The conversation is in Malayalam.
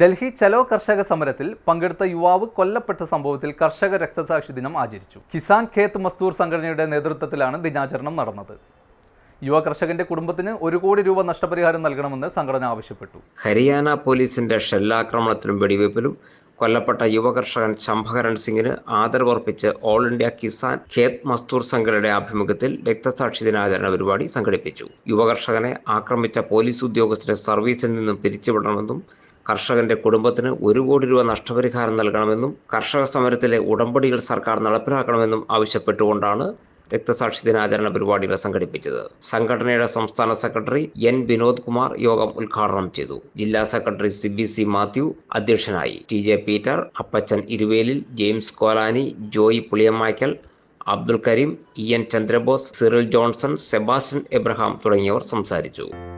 ഡൽഹി ചലോ കർഷക സമരത്തിൽ പങ്കെടുത്ത യുവാവ് കൊല്ലപ്പെട്ട സംഭവത്തിൽ കർഷക രക്തസാക്ഷി ദിനം ആചരിച്ചു. കിസാൻ ഖേത്ത് മസ്തൂർ സംഘടനയുടെ നേതൃത്വത്തിലാണ് ദിനാചരണം നടന്നത്. യുവ കർഷകന്റെ കുടുംബത്തിന് ഒരു കോടി രൂപ നഷ്ടപരിഹാരം നൽകണമെന്ന് സംഘടന ആവശ്യപ്പെട്ടു. ഹരിയാന പോലീസിന്റെ ഷെല്ലാക്രമണത്തിലും വെടിവയ്പിലും കൊല്ലപ്പെട്ട യുവ കർഷകൻ ശംഭകരൺ സിംഗിന് ആദരവർപ്പിച്ച് ഓൾ ഇന്ത്യ കിസാൻ ഖേത് മസ്തൂർ സംഘടനയുടെ ആഭിമുഖ്യത്തിൽ രക്തസാക്ഷി ദിനാചരണ പരിപാടി സംഘടിപ്പിച്ചു. യുവകർഷകനെ ആക്രമിച്ച പോലീസ് ഉദ്യോഗസ്ഥരെ സർവീസിൽ നിന്നും പിരിച്ചുവിടണമെന്നും കർഷകന്റെ കുടുംബത്തിന് ഒരു കോടി രൂപ നഷ്ടപരിഹാരം നൽകണമെന്നും കർഷക സമരത്തിലെ ഉടമ്പടികൾ സർക്കാർ നടപ്പിലാക്കണമെന്നും ആവശ്യപ്പെട്ടുകൊണ്ടാണ് രക്തസാക്ഷി ദിനാചരണ പരിപാടികൾ സംഘടിപ്പിച്ചത്. സംഘടനയുടെ സംസ്ഥാന സെക്രട്ടറി എൻ വിനോദ് കുമാർ യോഗം ഉദ്ഘാടനം ചെയ്തു. ജില്ലാ secretary C B C Mathew അധ്യക്ഷനായി. T J Peter Appachan Iruvelil James Kolani Joy Puliyammackal Abdul Kareem E N Chandrabose Cyril Johnson Sebastian Abraham തുടങ്ങിയവർ സംസാരിച്ചു.